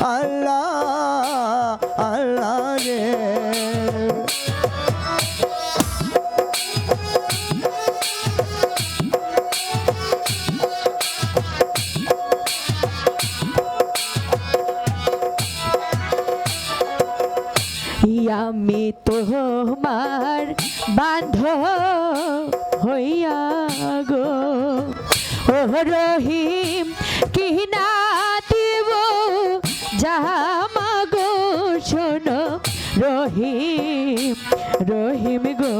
আল্লাহ আল্লাহ রে। আমি তোমার বান্ধ হইয়া গো। ও রহিম রহিম গো।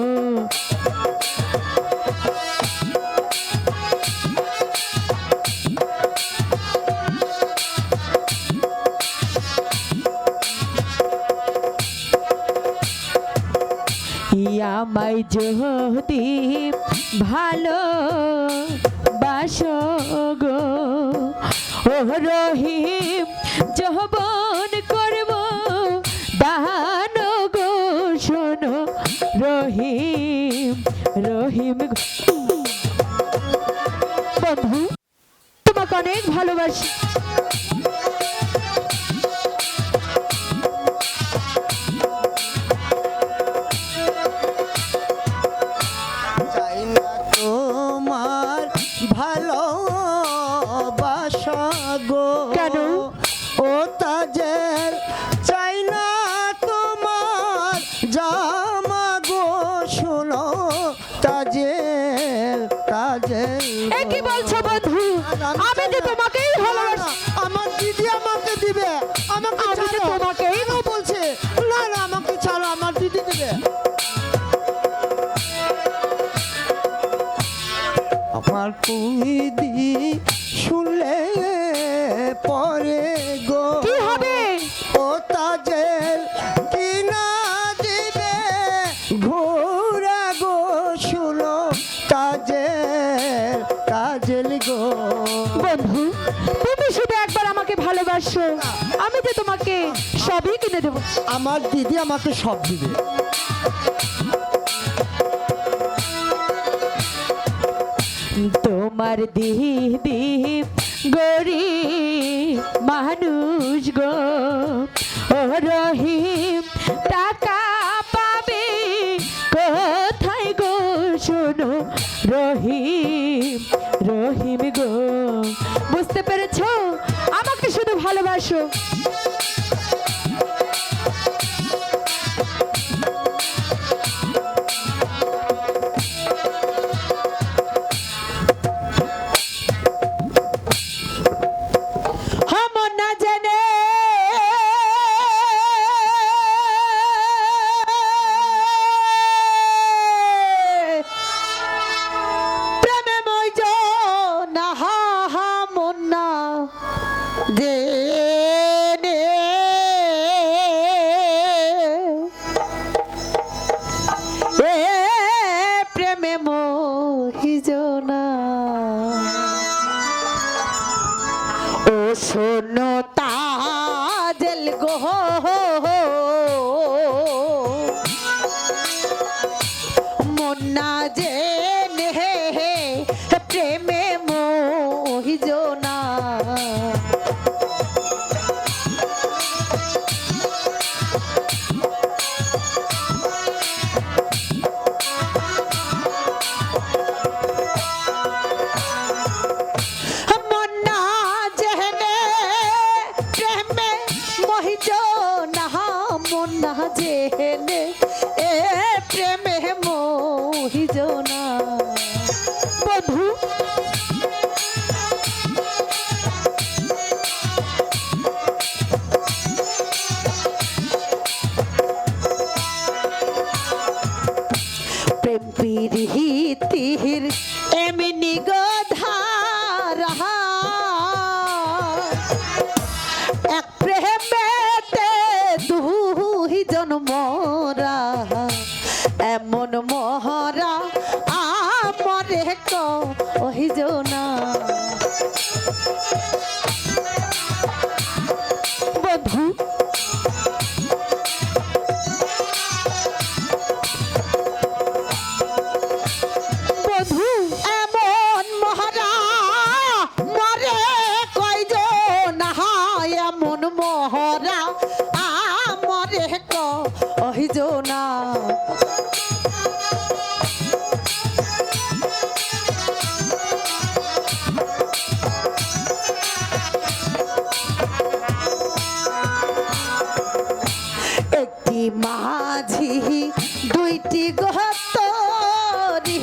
আমায় যদি ভালো বাসো গো। ও রহিম যহবন রহিম বন্ধু তোমাকে অনেক ভালোবাসি। বলছো বন্ধু? আমি তো তোমাকেই ভালোবাসি। আমার দিদি আমাকে দিবে। আমাকে ছাড়ো। তোমাকেই বলছে না না আমাকে ছাড়ো আমার দিদি দিবে। আমার কুইদি ভালোবাসো আমি তো তোমাকে সবই কিনে দেবো। আমার দিদি আমাকে সব দিবে। তোমার দিদি গরি মানুষ গো। ভালোবাসো কহিজনা একটি মাঝি দুইটি গহতরি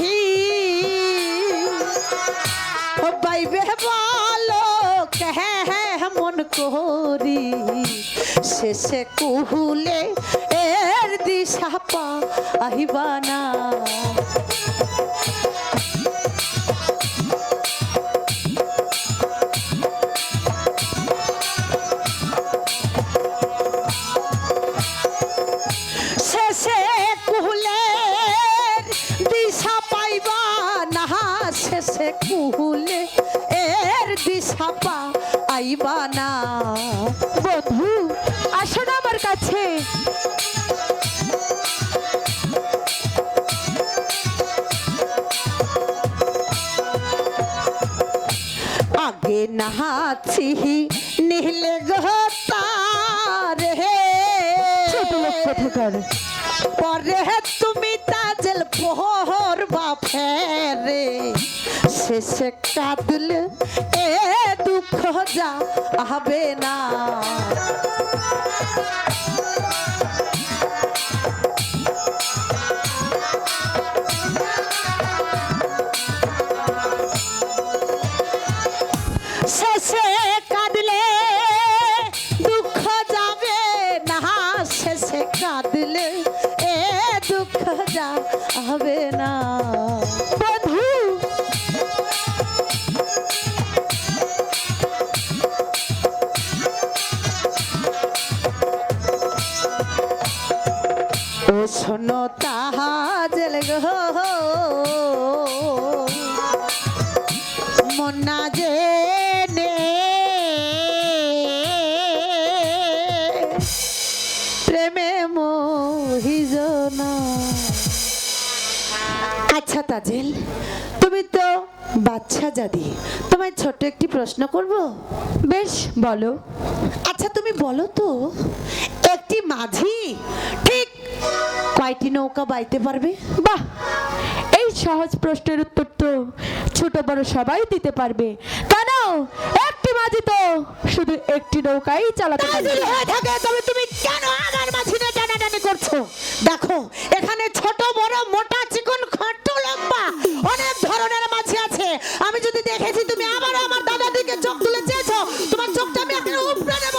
বাইবে বলো কেহে মন করি। শেষে কুহুলে আগে নাহাছি নিহলে কোথাকার? পরে তুমি তাজল পোহর বা ফেরে। শেষে কাঁদলে এ দুঃখ যা হবে না। আচ্ছা তাজেল তুমি তো বাচ্চা জাদি। তোমায় ছোট্ট একটি প্রশ্ন করব? বেশ বলো। আচ্ছা তুমি বলো তো একটি মাঝি ঠিক কয়টি নৌকা বাইতে পারবে? বাহ এই সহজ প্রশ্নের উত্তর তো ছোট বড় সবাই দিতে পারবে। একটি মাঝি তো শুধু একটি নৌকাই চালাতে পারবে। যদি হয়ে থাকে তবে তুমি কেন আমার মাঝিনে টানাটানি করছ? দেখো এখানে ছোট বড় মোটা চিকন খাটো লম্বা অনেক ধরনের মাছি আছে। আমি যদি দেখেছি তুমি আবারও আমার দাদার দিকে চোখ তুলে চেয়েছো তোমার চোখটা আমি এখন উপড়ে নেব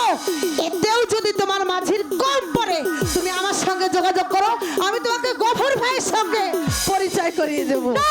এতেও যদি তোমার মাঝির কম পড়ে তুমি আমার সঙ্গে যোগাযোগ করো আমি তোমাকে গফর ভাইয়ের সঙ্গে পরিচয় করিয়ে দেবো। না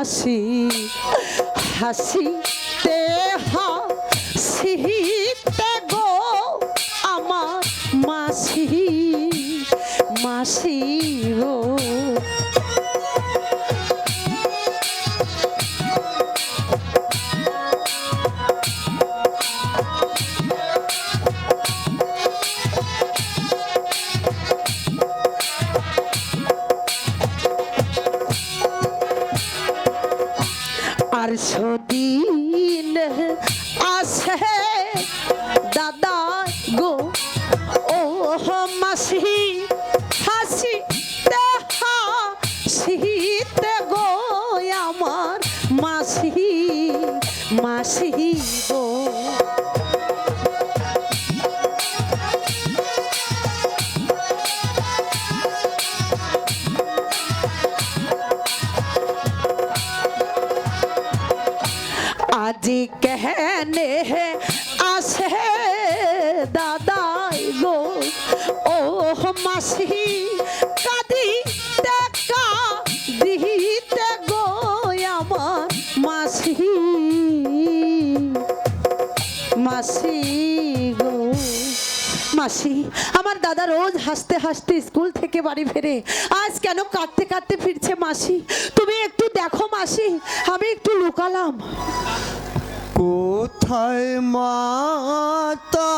ওহো মাসি বাড়ি ফেরে। আজ কেন কাঁদতে কাঁদতে ফিরছে মাসি? তুমি একটু দেখো মাসি, আমি একটু লুকালাম। কোথায় মাতা?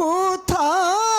কোথায়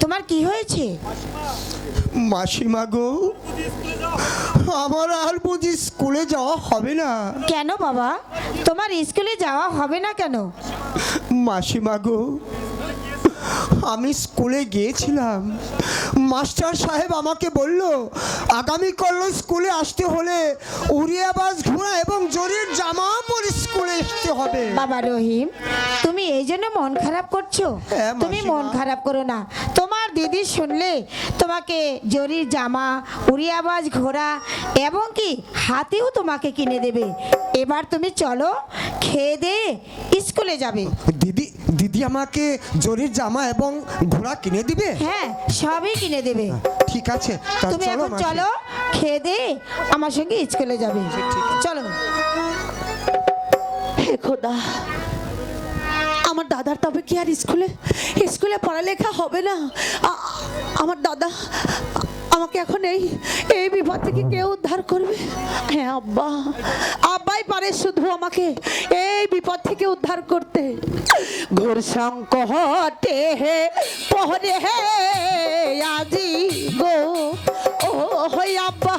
তোমার কি হয়েছে? মাসিমা গো আমার আর বুঝি স্কুলে যাওয়া হবে না। কেন বাবা? তোমার স্কুলে যাওয়া হবে না কেন? মাসিমা গো আমি স্কুলে গিয়েছিলাম। মাস্টার সাহেব আমাকে বলল আগামীকাল স্কুলে আসতে হলে উড়িয়া বাস ঘোড়া এবং জরির জামা পরে স্কুলে আসতে হবে। বাবা রহিম তুমি এই জন্য মন খারাপ করছ? হ্যাঁ, তুমি মন খারাপ করো না। তোমার দিদি শুনলে তোমাকে জরির জামা উড়িয়াবাজ ঘোড়া এবং কি হাতেও তোমাকে কিনে দেবে। এবার তুমি চলো খেয়ে দে স্কুলে যাবে। দিদি দিদি আমাকে জরির জামা এবং ঘোড়া কিনে দিবে? হ্যাঁ সবই কিনে দেবে। ঠিক আছে তুমি এখন চলো খেয়ে দে আমার সঙ্গে স্কুলে যাবে। চলো। হে খোদা আমার দাদার তবে কি আর স্কুলে? স্কুলে পড়ালেখা হবে না। আমার দাদা আমাকে এখন এই এই বিপদ থেকে কেউ উদ্ধার করবে? হ্যাঁ আব্বা। আব্বাই পারে শুধু আমাকে এই বিপদ থেকে উদ্ধার করতে। ঘোর সংকটে হে পহরে হে আজি গো। ও হই আব্বা,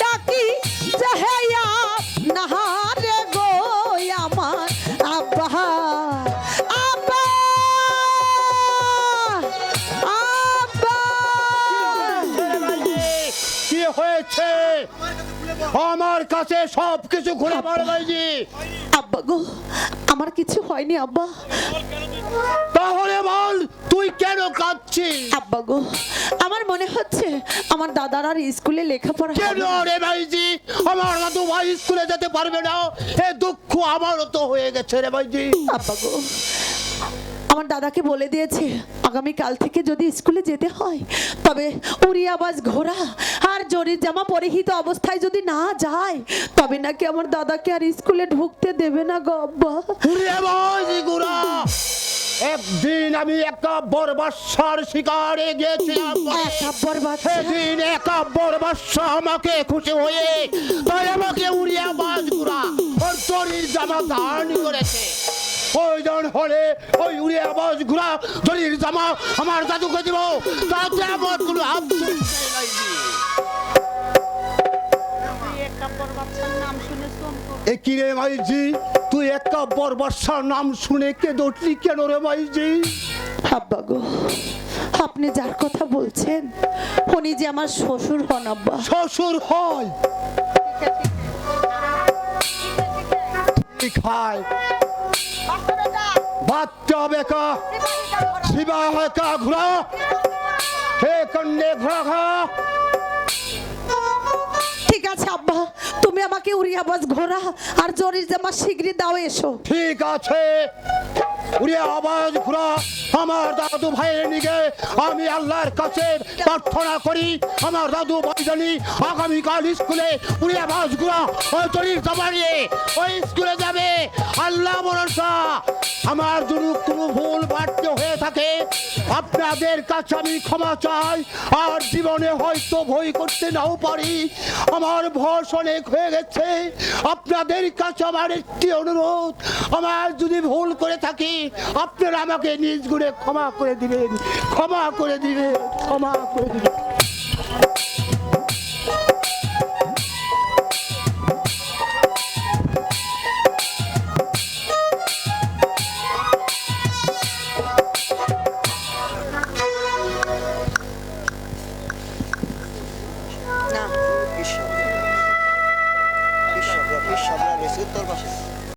ডাকি যাহেয়া নাহারে গো, আমার আব্বা। আব্বা কি হয়েছে? আমার কাছে সব কিছু ঘুরে ভাইজি। আব্বা গো আমার কিছু হয়নি আব্বা। তাহলে বল তুই কেন কাঁদছিস? আব্বা গো আমার মনে হচ্ছে আমার দাদার আর স্কুলে লেখাপড়া কেন রে ভাইজি? আমার দাদু ভাই স্কুলে যেতে পারবে না। এ দুঃখ আমারও তো হয়ে গেছে রে ভাইজি। আব্বা গো আমার দাদাকে বলে দিয়েছে আগামী কাল থেকে যদি স্কুলে যেতে হয় তবে উড়িয়াবাজ ঘোড়া আর জরির জামা পরিহিত অবস্থায় যদি না যায় তবে নাকি আমার দাদাকে আর স্কুলে ঢুকতে দেবে না গো আব্বা। রে একদিন আমি একটা বরবাসার শিকারে একাব্বর সেদিন একা বরবাসা আমাকে খুশি হয়ে তাই আমাকে উড়িয়া বাজ গুড়া ওর জামা ধারণ করেছে। প্রয়োজন হলে ওই উড়িয়া বাজ ঘুরা শরীর জামা আমার দাদুকে দিব তাতে আমার কোনো আফসোস এ কি রে মাইজি তুই একটা বরবাসার নাম শুনে কে দটলি কেন রে মাইজি আব্বা গো আপনি যার কথা বলছেন উনি যে আমার শ্বশুর হন আব্বা শ্বশুর হয় খায় ঘোড়া খা ঠিক আছে আব্বা। তুমি আমাকে উড়িয়াবাজ ঘোরা। আর জরির জামা শিগগিরই দাও এসো। ঠিক আছে। উড়ে আওয়াজ ঘোরা আমার দাদু ভাইয়ের নিগে আমি আল্লাহর কাছে প্রার্থনা করি। আমার দাদু ভাই জানি আগামীকাল স্কুলে উড়ে আওয়াজ ঘোরা ওই তরির জামা নিয়ে ওই স্কুলে যাবে। আল্লাহ ভরসা, আমার যদি কোনো ভুল বাড়তে হয়ে থাকে। আপনাদের কাছে আমি ক্ষমা চাই, আর জীবনে হয়তো ভয় করতে নাও পারি। আমার ভরসা অনেক হয়ে গেছে। আপনাদের কাছে আমার একটি অনুরোধ, আমার যদি ভুল করে থাকি আপনারা আমাকে নিজ গুণে ক্ষমা করে দিবেন ক্ষমা করে দিবেন ক্ষমা করে দিবেন।